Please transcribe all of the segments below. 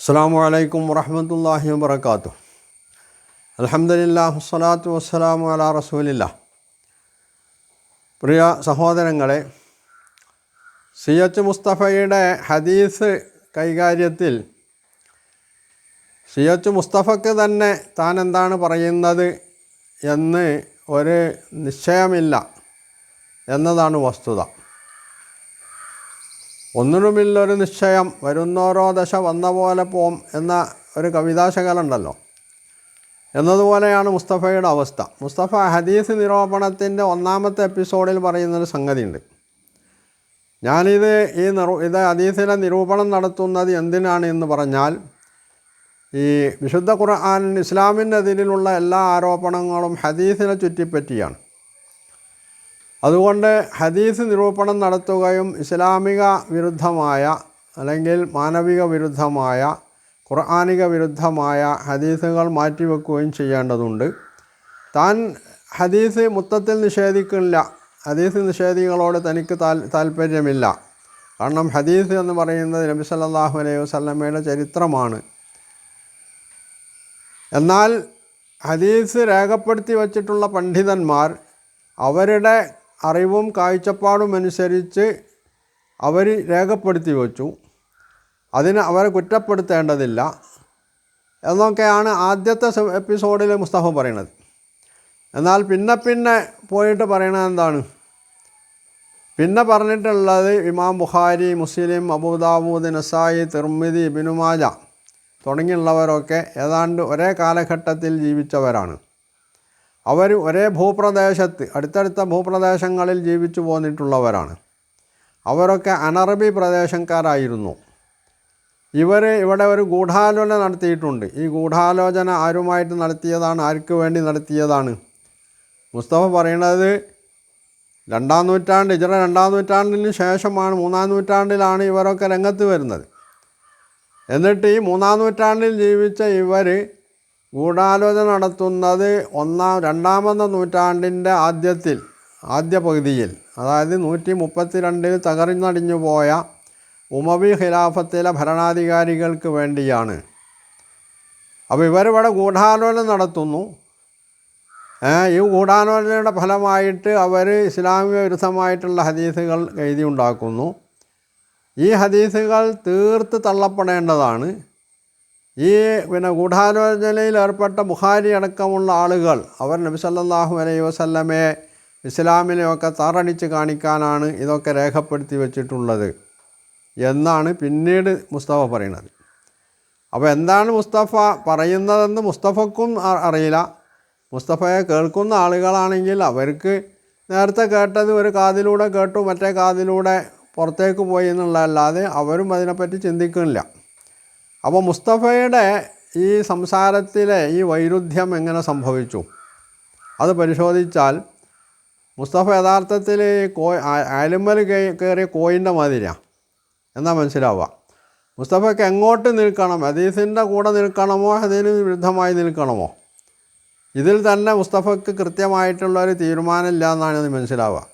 അസ്സാം വലൈക്കും വറഹമത്തല്ലാഹി വാത്തു അലഹമില്ല വസ്സലാത്തു വസ്സലാമു അല റസൂലില്ല. പ്രിയ സഹോദരങ്ങളെ സി എച്ച് മുസ്തഫയുടെ ഹദീസ് കൈകാര്യത്തിൽ സി എച്ച് മുസ്തഫക്ക് തന്നെ താൻ എന്താണ് പറയുന്നത് എന്ന് ഒരു നിശ്ചയമില്ല എന്നതാണ് വസ്തുത. ഒന്നിനുമില്ലൊരു നിശ്ചയം വരുന്നോരോ ദശ വന്ന പോലെ പോം എന്ന ഒരു കവിതാശകലുണ്ടല്ലോ. എന്നതുപോലെയാണ് മുസ്തഫയുടെ അവസ്ഥ. മുസ്തഫ ഹദീസ് നിരൂപണത്തിന്റെ ഒന്നാമത്തെ എപ്പിസോഡിൽ പറയുന്നൊരു സംഗതിയുണ്ട്. ഞാനിത് ഈ നിറു ഇത് ഹദീസിലെ നിരൂപണം നടത്തുന്നത് എന്തിനാണ് എന്ന് പറഞ്ഞാൽ ഈ വിശുദ്ധ ഖുർആൻ ഇസ്ലാമിന്റെ എതിരിലുള്ള എല്ലാ ആരോപണങ്ങളും ഹദീസിനെ ചുറ്റിപ്പറ്റിയാണ്. അതുകൊണ്ട് ഹദീസ് നിരൂപണം നടത്തുകയും ഇസ്ലാമിക വിരുദ്ധമായ അല്ലെങ്കിൽ മാനവിക വിരുദ്ധമായ ഖുർആാനിക വിരുദ്ധമായ ഹദീസുകൾ മാറ്റിവെക്കുകയും ചെയ്യേണ്ടതുണ്ട്. താൻ ഹദീസ് മൊത്തത്തിൽ നിഷേധിക്കില്ല. ഹദീസ് നിഷേധികളോട് തനിക്ക് താൽ കാരണം ഹദീസ് എന്ന് പറയുന്നത് നബി സല്ലാഹു അലൈഹി വസ്ലമയുടെ ചരിത്രമാണ്. എന്നാൽ ഹദീസ് രേഖപ്പെടുത്തി വച്ചിട്ടുള്ള പണ്ഡിതന്മാർ അവരുടെ അറിവും കാഴ്ചപ്പാടും അനുസരിച്ച് അവർ രേഖപ്പെടുത്തി വച്ചു. അതിന് അവരെ കുറ്റപ്പെടുത്തേണ്ടതില്ല. എന്നൊക്കെയാണ് ആദ്യത്തെ എപ്പിസോഡിൽ മുസ്തഫ പറയണത്. എന്നാൽ പിന്നെ പിന്നെ പോയിട്ട് പറയണത് എന്താണ്? പിന്നെ പറഞ്ഞിട്ടുള്ളത് ഇമാം ബുഖാരി മുസ്ലിം അബൂദാബൂദ് നസായി തിർമിതി ബിനുമാജ തുടങ്ങിയുള്ളവരൊക്കെ ഏതാണ്ട് ഒരേ കാലഘട്ടത്തിൽ ജീവിച്ചവരാണ്. അവർ ഒരേ ഭൂപ്രദേശത്ത് അടുത്തടുത്ത ഭൂപ്രദേശങ്ങളിൽ ജീവിച്ചു പോന്നിട്ടുള്ളവരാണ്. അവരൊക്കെ അനറബി പ്രദേശക്കാരായിരുന്നു. ഇവർ ഇവിടെ ഒരു ഗൂഢാലോചന നടത്തിയിട്ടുണ്ട്. ഈ ഗൂഢാലോചന ആരുമായിട്ട് നടത്തിയതാണ് ആർക്ക് വേണ്ടി നടത്തിയതാണ്? മുസ്തഫ പറയുന്നത് രണ്ടാം നൂറ്റാണ്ട് ഇജറ രണ്ടാം നൂറ്റാണ്ടിന് ശേഷമാണ് മൂന്നാം നൂറ്റാണ്ടിലാണ് ഇവരൊക്കെ രംഗത്ത് വരുന്നത്. എന്നിട്ട് ഈ മൂന്നാം നൂറ്റാണ്ടിൽ ജീവിച്ച ഇവർ ഗൂഢാലോചന നടത്തുന്നത് ഒന്നാം രണ്ടാമത്തെ നൂറ്റാണ്ടിന്റെ ആദ്യത്തിൽ ആദ്യ പകുതിയിൽ. അതായത് നൂറ്റി മുപ്പത്തി രണ്ടിൽ തകർന്നടിഞ്ഞു പോയ ഉമവി ഖിലാഫത്തിലെ ഭരണാധികാരികൾക്ക് വേണ്ടിയാണ്. അപ്പോൾ ഇവരിവിടെ ഗൂഢാലോചന നടത്തുന്നു. ഈ ഗൂഢാലോചനയുടെ ഫലമായിട്ട് അവർ ഇസ്ലാമിക വിരുദ്ധമായിട്ടുള്ള ഹദീസുകൾ എഴുതി ഉണ്ടാക്കുന്നു ഈ ഹദീസുകൾ തീർത്ത് തള്ളപ്പെടേണ്ടതാണ്. ഈ പിന്നെ ഗൂഢാലോചനയിൽ ഏർപ്പെട്ട ബുഹാരി അടക്കമുള്ള ആളുകൾ അവർ നബി സല്ലല്ലാഹു അലൈഹി വസല്ലമയെ ഇസ്ലാമിനെയൊക്കെ താറടിച്ച് കാണിക്കാനാണ് ഇതൊക്കെ രേഖപ്പെടുത്തി വെച്ചിട്ടുള്ളത് എന്നാണ് പിന്നീട് മുസ്തഫ പറയുന്നത്. അപ്പോൾ എന്താണ് മുസ്തഫ പറയുന്നതെന്ന് മുസ്തഫക്കും അറിയില്ല. മുസ്തഫയെ കേൾക്കുന്ന ആളുകളാണെങ്കിൽ അവർക്ക് നേരത്തെ കേട്ടത് ഒരു കാതിലൂടെ കേട്ടു മറ്റേ കാതിലൂടെ പുറത്തേക്ക് പോയി എന്നുള്ളതല്ലാതെ അവരും അതിനെപ്പറ്റി ചിന്തിക്കുന്നില്ല. അപ്പോൾ മുസ്തഫയുടെ ഈ സംസാരത്തിലെ ഈ വൈരുദ്ധ്യം എങ്ങനെ സംഭവിച്ചു? അത് പരിശോധിച്ചാൽ മുസ്തഫ യഥാർത്ഥത്തിൽ കോ അലുമൽ കയറിയ കോയിന്റെ മാതിരിയാണ് എന്നാൽ മനസ്സിലാവുക? മുസ്തഫയ്ക്ക് എങ്ങോട്ട് നിൽക്കണം? ഹദീസിന്റെ കൂടെ നിൽക്കണമോ? അതിന് വിരുദ്ധമായി നിൽക്കണമോ? ഇതിൽ തന്നെ മുസ്തഫയ്ക്ക് കൃത്യമായിട്ടുള്ള ഒരു തീരുമാനമില്ല എന്നാണ് ഇത് മനസ്സിലാവുക.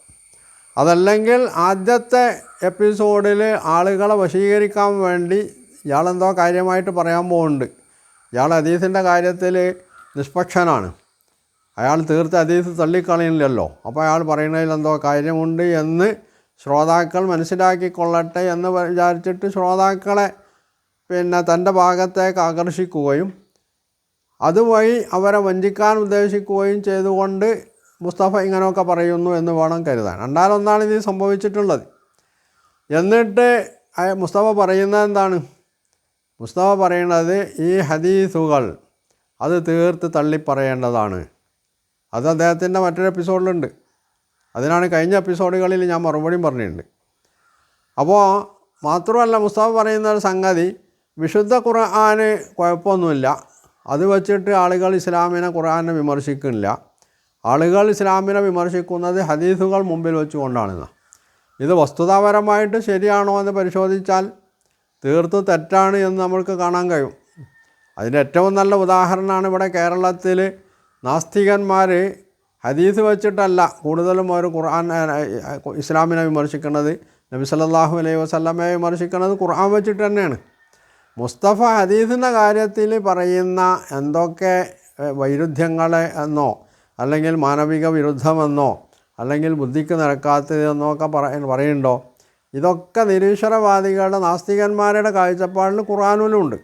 അതല്ലെങ്കിൽ ആദ്യത്തെ എപ്പിസോഡിൽ ആളുകളെ വശീകരിക്കാൻ വേണ്ടി ഇയാളെന്തോ കാര്യമായിട്ട് പറയാൻ പോകുന്നുണ്ട്. ഇയാൾ അതീസിന്റെ കാര്യത്തിൽ നിഷ്പക്ഷനാണ്. അയാൾ തീർത്ത് ഹദീസ് തള്ളിക്കളയില്ലല്ലോ അപ്പോൾ അയാൾ പറയുന്നതിൽ എന്തോ കാര്യമുണ്ട് എന്ന് ശ്രോതാക്കൾ മനസ്സിലാക്കിക്കൊള്ളട്ടെ എന്ന് വിചാരിച്ചിട്ട് ശ്രോതാക്കളെ പിന്നെ തന്റെ ഭാഗത്തേക്ക് ആകർഷിക്കുകയും അതുവഴി അവരെ വഞ്ചിക്കാൻ ഉദ്ദേശിക്കുകയും ചെയ്തുകൊണ്ട് മുസ്തഫ ഇങ്ങനെയൊക്കെ പറയുന്നു എന്ന് വേണം കരുതാൻ. രണ്ടാലൊന്നാണ് ഇത് സംഭവിച്ചിട്ടുള്ളത്. എന്നിട്ട് മുസ്തഫ പറയുന്നത് എന്താണ്? മുസ്തഫ പറയുന്നത് ഈ ഹദീസുകൾ അത് തീർത്ത് തള്ളിപ്പറയേണ്ടതാണ്. അത് അദ്ദേഹത്തിന്റെ മറ്റൊരു എപ്പിസോഡിലുണ്ട്. അതിനാണ് കഴിഞ്ഞ എപ്പിസോഡുകളിൽ ഞാൻ മറുപടിയും പറഞ്ഞിട്ടുണ്ട്. അപ്പോൾ മാത്രമല്ല മുസ്തഫ പറയുന്ന ഒരു സംഗതി വിശുദ്ധ ഖുർആന് കുഴപ്പമൊന്നുമില്ല. അത് വച്ചിട്ട് ആളുകൾ ഇസ്ലാമിനെ ഖുർആാനെ വിമർശിക്കുന്നില്ല. ആളുകൾ ഇസ്ലാമിനെ വിമർശിക്കുന്നത് ഹദീസുകൾ മുമ്പിൽ വെച്ചുകൊണ്ടാണെന്ന് ഇത് വസ്തുതാപരമായിട്ട് ശരിയാണോ എന്ന് പരിശോധിച്ചാൽ തീർത്ത് തെറ്റാണ് എന്ന് നമ്മൾക്ക് കാണാൻ കഴിയും. അതിന്റെ ഏറ്റവും നല്ല ഉദാഹരണമാണ് ഇവിടെ കേരളത്തിൽ നാസ്തികന്മാർ ഹദീസ് വെച്ചിട്ടല്ല കൂടുതലും അവർ ഖുർആൻ ഇസ്ലാമിനെ വിമർശിക്കുന്നത് നബി സല്ലാഹു അലൈഹി വസ്ലമയെ വിമർശിക്കുന്നത് ഖുർആൻ വെച്ചിട്ട് തന്നെയാണ്. മുസ്തഫ ഹദീസിന്റെ കാര്യത്തിൽ പറയുന്ന എന്തൊക്കെ വൈരുദ്ധ്യങ്ങളെ എന്നോ അല്ലെങ്കിൽ മാനവിക വിരുദ്ധമെന്നോ അല്ലെങ്കിൽ ബുദ്ധിക്ക് നിരക്കാത്തതെന്നോ ഒക്കെ പറ പറയുന്നുണ്ടോ? ഇതൊക്കെ നിരീശ്വരവാദികളുടെ നാസ്തികന്മാരുടെ കാഴ്ചപ്പാടിൽ ഖുറാനിലുണ്ട്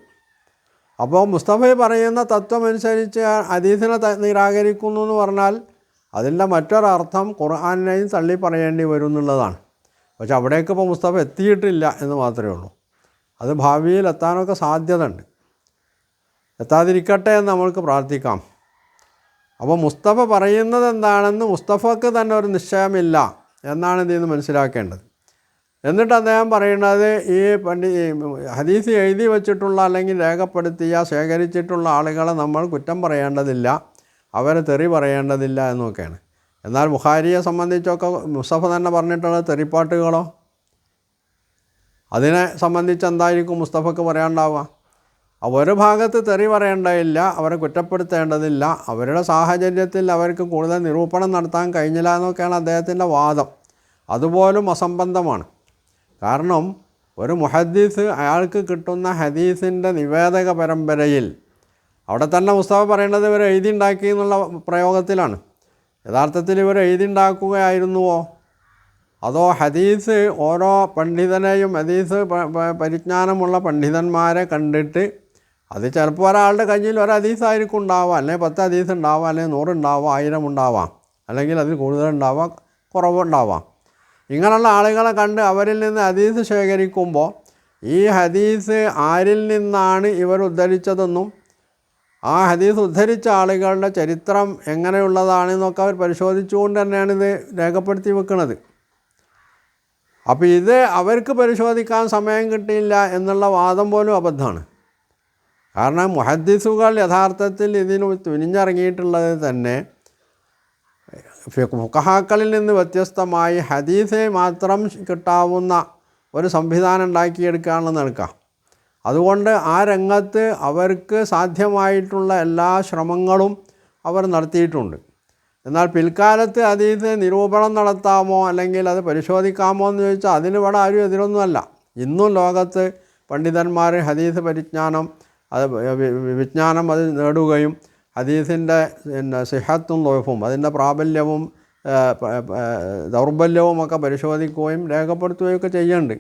അപ്പോൾ മുസ്തഫ പറയുന്ന തത്വമനുസരിച്ച് അതീതിനെ നിരാകരിക്കുന്നു എന്ന് പറഞ്ഞാൽ അതിന്റെ മറ്റൊരർത്ഥം ഖുർആാനിനെയും തള്ളി പറയേണ്ടി വരും എന്നുള്ളതാണ്. പക്ഷെ അവിടേക്ക് ഇപ്പോൾ മുസ്തഫ എത്തിയിട്ടില്ല എന്ന് മാത്രമേ ഉള്ളൂ. അത് ഭാവിയിൽ എത്താനൊക്കെ സാധ്യത ഉണ്ട് എത്താതിരിക്കട്ടെ എന്ന് നമ്മൾക്ക് പ്രാർത്ഥിക്കാം. അപ്പോൾ മുസ്തഫ പറയുന്നത് എന്താണെന്ന് മുസ്തഫക്ക് തന്നെ ഒരു നിശ്ചയമില്ല എന്നാണ് ഇതിൽ നിന്ന് മനസ്സിലാക്കേണ്ടത്. എന്നിട്ട് അദ്ദേഹം പറയുന്നത് ഈ പണ്ഡി ഹദീസ് എഴുതി വച്ചിട്ടുള്ള അല്ലെങ്കിൽ രേഖപ്പെടുത്തിയ ശേഖരിച്ചിട്ടുള്ള ആളുകളെ നമ്മൾ കുറ്റം പറയേണ്ടതില്ല അവരെ തെറി പറയേണ്ടതില്ല എന്നൊക്കെയാണ്. എന്നാൽ ബുഖാരിയെ സംബന്ധിച്ചൊക്കെ മുസ്തഫ തന്നെ പറഞ്ഞിട്ടുള്ള തെറിപ്പാട്ടുകളോ? അതിനെ സംബന്ധിച്ച് എന്തായിരിക്കും മുസ്തഫക്ക് പറയാണ്ടാവുക ഒരു ഭാഗത്ത് തെറി പറയേണ്ടതില്ല അവരെ കുറ്റപ്പെടുത്തേണ്ടതില്ല അവരുടെ സാഹചര്യത്തിൽ അവർക്ക് കൂടുതൽ നിരൂപണം നടത്താൻ കഴിഞ്ഞില്ല എന്നൊക്കെയാണ് അദ്ദേഹത്തിന്റെ വാദം. അതുപോലും അസംബന്ധമാണ്. കാരണം ഒരു മുഹദ്ദീസ് അയാൾക്ക് കിട്ടുന്ന ഹദീസിന്റെ നിവേദക പരമ്പരയിൽ അവിടെ തന്നെ മുസ്തഫ പറയേണ്ടത് ഇവർ എഴുതി ഉണ്ടാക്കി എന്നുള്ള പ്രയോഗത്തിലാണ്. യഥാർത്ഥത്തിൽ ഇവർ എഴുതി ഉണ്ടാക്കുകയായിരുന്നുവോ അതോ ഹദീസ് ഓരോ പണ്ഡിതനെയും ഹദീസ് പരിജ്ഞാനമുള്ള പണ്ഡിതന്മാരെ കണ്ടിട്ട് അത് ചിലപ്പോൾ ഒരാളുടെ കയ്യിൽ ഒരു ഹദീസായിരിക്കും ഉണ്ടാവാം അല്ലെങ്കിൽ പത്ത് ഹദീസ് ഉണ്ടാവാം അല്ലെങ്കിൽ നൂറുണ്ടാവാം ആയിരം ഉണ്ടാവാം അല്ലെങ്കിൽ അതിൽ കൂടുതലുണ്ടാവാം കുറവുണ്ടാവാം ഇങ്ങനെയുള്ള ആളുകളെ കണ്ട് അവരിൽ നിന്ന് ഹദീസ് ശേഖരിക്കുമ്പോൾ ഈ ഹദീസ് ആരിൽ നിന്നാണ് ഇവർ ഉദ്ധരിച്ചതെന്നും ആ ഹദീസ് ഉദ്ധരിച്ച ആളുകളുടെ ചരിത്രം എങ്ങനെയുള്ളതാണെന്നൊക്കെ അവർ പരിശോധിച്ചുകൊണ്ട് തന്നെയാണ് ഇത് രേഖപ്പെടുത്തി വെക്കുന്നത്. അപ്പോൾ ഇത് അവർക്ക് പരിശോധിക്കാൻ സമയം കിട്ടിയില്ല എന്നുള്ള വാദം പോലും അബദ്ധമാണ്. കാരണം മുഹദ്ദീസുകൾ യഥാർത്ഥത്തിൽ ഇതിന് തുനിഞ്ഞിറങ്ങിയിട്ടുള്ളത് തന്നെ ഫുക്കഹാക്കളിൽ നിന്ന് വ്യത്യസ്തമായി ഹദീസെ മാത്രം കിട്ടാവുന്ന ഒരു സംവിധാനം ഉണ്ടാക്കിയെടുക്കുകയാണെന്ന് നിൽക്കാം അതുകൊണ്ട് ആ രംഗത്ത് അവർക്ക് സാധ്യമായിട്ടുള്ള എല്ലാ ശ്രമങ്ങളും അവർ നടത്തിയിട്ടുണ്ട്. എന്നാൽ പിൽക്കാലത്ത് അതീത് നിരൂപണം നടത്താമോ അല്ലെങ്കിൽ അത് പരിശോധിക്കാമോ എന്ന് ചോദിച്ചാൽ അതിന് ഇവിടെ ആരും എതിരൊന്നുമല്ല. ഇന്നും ലോകത്ത് പണ്ഡിതന്മാർ ഹദീസ് പരിജ്ഞാനം അത് വിജ്ഞാനം അത് നേടുകയും ഹദീസിന്റെ പിന്നെ സിഹത്തും ലോഫും അതിന്റെ പ്രാബല്യവും ദൗർബല്യവും ഒക്കെ പരിശോധിക്കുകയും രേഖപ്പെടുത്തുകയും ഒക്കെ ചെയ്യുന്നുണ്ട്.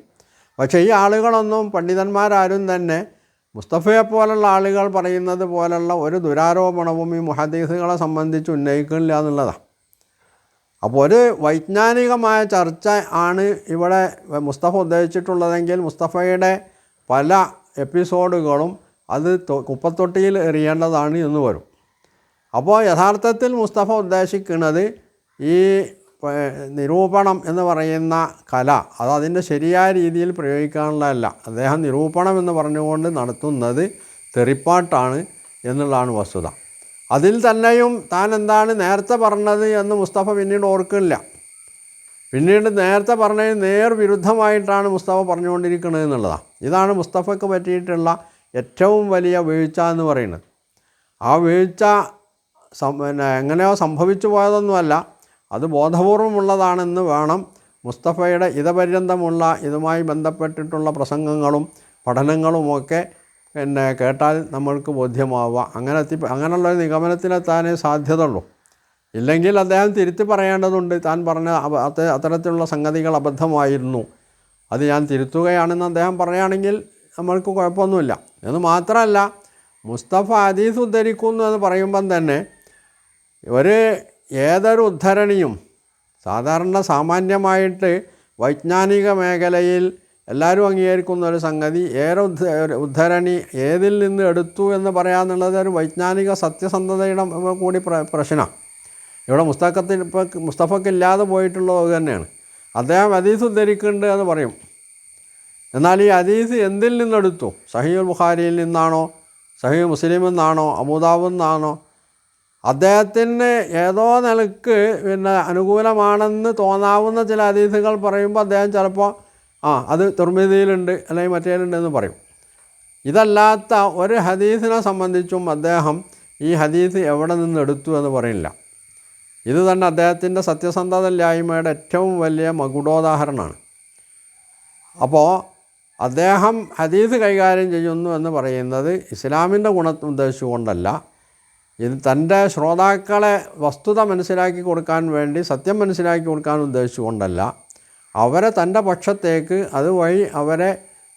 പക്ഷേ ഈ ആളുകളൊന്നും പണ്ഡിതന്മാരാരും തന്നെ മുസ്തഫയെ പോലുള്ള ആളുകൾ പറയുന്നത് പോലുള്ള ഒരു ദുരാരോപണവും ഈ മുഹദീസുകളെ സംബന്ധിച്ച് ഉന്നയിക്കുന്നില്ല എന്നുള്ളതാണ്. അപ്പോൾ ഒരു വൈജ്ഞാനികമായ ചർച്ച ആണ് ഇവിടെ മുസ്തഫ ഉദ്ദേശിച്ചിട്ടുള്ളതെങ്കിൽ മുസ്തഫയുടെ പല എപ്പിസോഡുകളും അത് കുപ്പത്തൊട്ടിയിൽ എറിയേണ്ടതാണ് എന്ന് വരും. അപ്പോൾ യഥാർത്ഥത്തിൽ മുസ്തഫ ഉദ്ദേശിക്കുന്നത് ഈ നിരൂപണം എന്ന് പറയുന്ന കല അത് അതിന്റെ ശരിയായ രീതിയിൽ പ്രയോഗിക്കാനുള്ളതല്ല. അദ്ദേഹം നിരൂപണം എന്ന് പറഞ്ഞുകൊണ്ട് നടത്തുന്നത് തെറിപ്പാട്ടാണ് എന്നുള്ളതാണ് വസ്തുത. അതിൽ തന്നെയും താൻ എന്താണ് നേരത്തെ പറഞ്ഞത് എന്ന് മുസ്തഫ പിന്നീട് ഓർക്കില്ല. പിന്നീട് നേരത്തെ പറഞ്ഞതിന് നേർ വിരുദ്ധമായിട്ടാണ് മുസ്തഫ പറഞ്ഞുകൊണ്ടിരിക്കുന്നത് എന്നുള്ളതാണ് ഇതാണ് മുസ്തഫയ്ക്ക് പറ്റിയിട്ടുള്ള ഏറ്റവും വലിയ വീഴ്ച എന്ന് പറയുന്നത്. ആ വീഴ്ച പിന്നെ എങ്ങനെയോ സംഭവിച്ചു പോയതൊന്നുമല്ല. അത് ബോധപൂർവമുള്ളതാണെന്ന് വേണം മുസ്തഫയുടെ ഇതപര്യന്തമുള്ള ഇതുമായി ബന്ധപ്പെട്ടിട്ടുള്ള പ്രസംഗങ്ങളും പഠനങ്ങളുമൊക്കെ പിന്നെ കേട്ടാൽ നമ്മൾക്ക് ബോധ്യമാവുക. അങ്ങനെ അങ്ങനെയുള്ള ഒരു നിഗമനത്തിലെത്താനേ സാധ്യതയുള്ളൂ. ഇല്ലെങ്കിൽ അദ്ദേഹം തിരുത്തി പറയേണ്ടതുണ്ട്. താൻ പറഞ്ഞ അത്തരത്തിലുള്ള സംഗതികൾ അബദ്ധമായിരുന്നു. അത് ഞാൻ തിരുത്തുകയാണെന്ന് അദ്ദേഹം പറയുകയാണെങ്കിൽ നമ്മൾക്ക് കുഴപ്പമൊന്നുമില്ല. എന്ന് മാത്രമല്ല മുസ്തഫ ഹദീസ് ഉദ്ധരിക്കുന്നു എന്ന് പറയുമ്പം തന്നെ ഒരു ഏതൊരു ഉദ്ധരണിയും സാധാരണ സാമാന്യമായിട്ട് വൈജ്ഞാനിക മേഖലയിൽ എല്ലാവരും അംഗീകരിക്കുന്ന ഒരു സംഗതി ഏറെ ഉദ്ധ ഉദ്ധരണി ഏതിൽ നിന്ന് എടുത്തു എന്ന് പറയാന്നുള്ളത് ഒരു വൈജ്ഞാനിക സത്യസന്ധതയുടെ കൂടി പ്ര പ്രശ്നമാണ്. ഇവിടെ മുസ്തഖത്തിൽ മുസ്തഫക്ക് ഇല്ലാതെ പോയിട്ടുള്ളത് തന്നെയാണ്. അദ്ദേഹം അതീസ് ഉദ്ധരിക്കുന്നുണ്ട് എന്ന് പറയും. എന്നാൽ ഈ ഹദീസ് എന്തിൽ നിന്നെടുത്തു? സഹീൽ ബുഖാരിയിൽ നിന്നാണോ? സഹീ മുസ്ലിമിൽ നിന്നാണോ? അബുദാബിൽ നിന്നാണോ? അദ്ദേഹത്തിന് ഏതോ നിലയ്ക്ക് പിന്നെ അനുകൂലമാണെന്ന് തോന്നാവുന്ന ചില അതീതികൾ പറയുമ്പോൾ അദ്ദേഹം ചിലപ്പോൾ ആ അത് തുർമിതിയിലുണ്ട് അല്ലെങ്കിൽ മറ്റേലുണ്ട് എന്ന് പറയും. ഇതല്ലാത്ത ഒരു ഹദീസിനെ സംബന്ധിച്ചും അദ്ദേഹം ഈ ഹദീസ് എവിടെ നിന്ന് എടുത്തു എന്ന് പറയില്ല. ഇത് തന്നെ അദ്ദേഹത്തിന്റെ സത്യസന്ധതയില്ലായ്മയുടെ ഏറ്റവും വലിയ മകുടോദാഹരണമാണ്. അപ്പോൾ അദ്ദേഹം ഹദീസ് കൈകാര്യം ചെയ്യുന്നു എന്ന് പറയുന്നത് ഇസ്ലാമിന്റെ ഗുണം ഉദ്ദേശിച്ചുകൊണ്ടല്ല ഇത് തന്റെ ശ്രോതാക്കളെ വസ്തുത മനസ്സിലാക്കി കൊടുക്കാൻ വേണ്ടി സത്യം മനസ്സിലാക്കി കൊടുക്കാൻ ഉദ്ദേശിച്ചുകൊണ്ടല്ല അവരെ തന്റെ പക്ഷത്തേക്ക് അതുവഴി അവരെ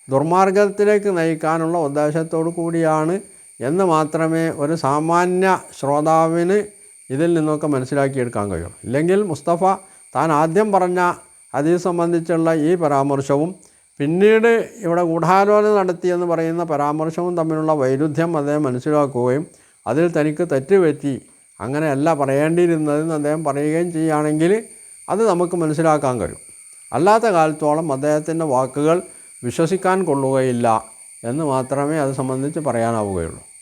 ദുർമാർഗത്തിലേക്ക് നയിക്കാനുള്ള ഉദ്ദേശത്തോടു കൂടിയാണ് എന്ന് മാത്രമേ ഒരു സാമാന്യ ശ്രോതാവിന് ഇതിൽ നിന്നൊക്കെ മനസ്സിലാക്കിയെടുക്കാൻ കഴിയും ഇല്ലെങ്കിൽ മുസ്തഫ താൻ ആദ്യം പറഞ്ഞ അതി സംബന്ധിച്ചുള്ള ഈ പരാമർശവും പിന്നീട് ഇവിടെ ഗൂഢാലോചന നടത്തിയെന്ന് പറയുന്ന പരാമർശവും തമ്മിലുള്ള വൈരുദ്ധ്യം അദ്ദേഹം മനസ്സിലാക്കുകയും അതിൽ തനിക്ക് തെറ്റുപറ്റി അങ്ങനെയല്ല പറയേണ്ടിയിരുന്നതെന്ന് അദ്ദേഹം പറയുകയും ചെയ്യുകയാണെങ്കിൽ അത് നമുക്ക് മനസ്സിലാക്കാൻ കഴിയും. അല്ലാത്ത കാലത്തോളം അദ്ദേഹത്തിന്റെ വാക്കുകൾ വിശ്വസിക്കാൻ കൊള്ളുകയില്ല എന്ന് മാത്രമേ അത് സംബന്ധിച്ച് പറയാനാവുകയുള്ളൂ.